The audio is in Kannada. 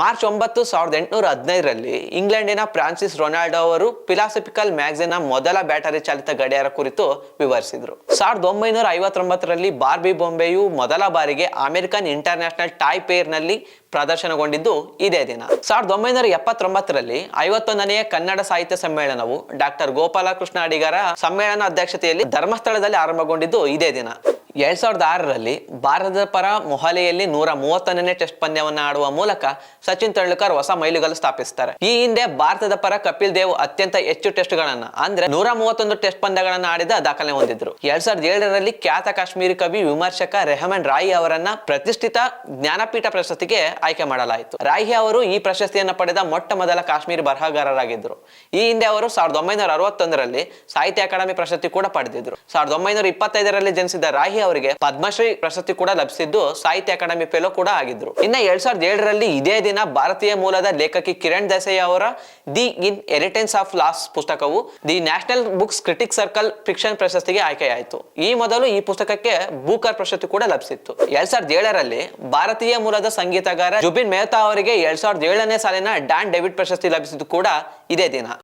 ಮಾರ್ಚ್ ಒಂಬತ್ತು ಸಾವಿರದ ಎಂಟುನೂರ ಹದಿನೈದರಲ್ಲಿ ಇಂಗ್ಲೆಂಡಿನ ಫ್ರಾನ್ಸಿಸ್ ರೊನಾಲ್ಡೋ ಅವರು ಫಿಲಾಸಫಿಕಲ್ ಮ್ಯಾಗ್ಝಿನ್ನ ಮೊದಲ ಬ್ಯಾಟರಿ ಚಾಲಿತ ಗಡಿಯಾರ ಕುರಿತು ವಿವರಿಸಿದ್ರು. ಸಾವಿರದ ಒಂಬೈನೂರ ಐವತ್ತೊಂಬತ್ತರಲ್ಲಿ ಬಾರ್ಬಿ ಬೊಂಬೆಯು ಮೊದಲ ಬಾರಿಗೆ ಅಮೆರಿಕನ್ ಇಂಟರ್ನ್ಯಾಷನಲ್ ಟಾಯ್ ಪೇರ್ನಲ್ಲಿ ಪ್ರದರ್ಶನಗೊಂಡಿದ್ದು ಇದೇ ದಿನ. ಸಾವಿರದ ಒಂಬೈನೂರ ಎಪ್ಪತ್ತೊಂಬತ್ತರಲ್ಲಿ ಐವತ್ತೊಂದನೆಯ ಕನ್ನಡ ಸಾಹಿತ್ಯ ಸಮ್ಮೇಳನವು ಡಾಕ್ಟರ್ ಗೋಪಾಲಕೃಷ್ಣ ಅಡಿಗರ ಸಮ್ಮೇಳನ ಅಧ್ಯಕ್ಷತೆಯಲ್ಲಿ ಧರ್ಮಸ್ಥಳದಲ್ಲಿ ಆರಂಭಗೊಂಡಿದ್ದು ಇದೇ ದಿನ. ಎರಡ್ ಸಾವಿರದ ಆರರಲ್ಲಿ ಭಾರತದ ಪರ ಮೊಹಾಲಿಯಲ್ಲಿ ನೂರ ಮೂವತ್ತೊಂದನೇ ಟೆಸ್ಟ್ ಪಂದ್ಯವನ್ನು ಆಡುವ ಮೂಲಕ ಸಚಿನ್ ತೆಂಡೂಲ್ಕರ್ ಹೊಸ ಮೈಲುಗಲ್ಲು ಸ್ಥಾಪಿಸ್ತಾರೆ. ಈ ಹಿಂದೆ ಭಾರತದ ಪರ ಕಪಿಲ್ ದೇವ್ ಅತ್ಯಂತ ಹೆಚ್ಚು ಟೆಸ್ಟ್ಗಳನ್ನ, ಅಂದ್ರೆ ನೂರ ಮೂವತ್ತೊಂದು ಟೆಸ್ಟ್ ಪಂದ್ಯಗಳನ್ನು ಆಡಿದ ದಾಖಲೆ ಹೊಂದಿದ್ರು. ಎರಡ್ ಸಾವಿರದ ಏಳರಲ್ಲಿ ಖ್ಯಾತ ಕಾಶ್ಮೀರಿ ಕವಿ, ವಿಮರ್ಶಕ ರೆಹಮಾನ್ ರಾಯಿ ಅವರನ್ನ ಪ್ರತಿಷ್ಠಿತ ಜ್ಞಾನಪೀಠ ಪ್ರಶಸ್ತಿಗೆ ಆಯ್ಕೆ ಮಾಡಲಾಯಿತು. ರಾಯಿ ಅವರು ಈ ಪ್ರಶಸ್ತಿಯನ್ನು ಪಡೆದ ಮೊಟ್ಟ ಮೊದಲ ಕಾಶ್ಮೀರಿ ಬರಹಗಾರರಾಗಿದ್ದರು ಈ ಹಿಂದೆ ಅವರು ಸಾವಿರದ ಒಂಬೈನೂರ ಅರವತ್ತೊಂದರಲ್ಲಿ ಸಾಹಿತ್ಯ ಅಕಾಡೆಮಿ ಪ್ರಶಸ್ತಿ ಕೂಡ ಪಡೆದಿದ್ರು. ಸಾವಿರದ ಒಂಬೈನೂರ ಇಪ್ಪತ್ತೈದರಲ್ಲಿ ಜನಿಸಿದ ರಾಹಿ ಅವರಿಗೆ ಪದ್ಮಶ್ರೀ ಪ್ರಶಸ್ತಿ ಕೂಡ ಲಭಿಸಿದ್ದು ಸಾಹಿತ್ಯ ಅಕಾಡೆಮಿ ಫೆಲೋ ಕೂಡ ಆಗಿದ್ರು. ಇನ್ನ ಎರಡ್ ಸಾವಿರದ ಏಳರಲ್ಲಿ ಇದೇ ದಿನ ಭಾರತೀಯ ಮೂಲದ ಲೇಖಕಿ ಕಿರಣ್ ದೇಸಾಯಿ ಅವರ the inheritance of loss ಪುಸ್ತಕವು the national books critic circle fiction ಪ್ರಶಸ್ತಿಗೆ ಆಯ್ಕೆಯಾಯಿತು. ಈ ಮೊದಲು ಈ ಪುಸ್ತಕಕ್ಕೆ ಬೂಕರ್ ಪ್ರಶಸ್ತಿ ಕೂಡ ಲಭಿಸಿತ್ತು. ಎರಡ್ ಸಾವಿರದ ಏಳರಲ್ಲಿ ಭಾರತೀಯ ಮೂಲದ ಸಂಗೀತಗಾರ ಜುಬಿನ್ ಮೆಹ್ತಾ ಅವರಿಗೆ ಎರಡ್ ಸಾವಿರದ ಏಳನೇ ಸಾಲಿನ ಡ್ಯಾನ್ ಡೆವಿಡ್ ಪ್ರಶಸ್ತಿ ಲಭಿಸಿದ್ದು ಕೂಡ ಇದೇ ದಿನ.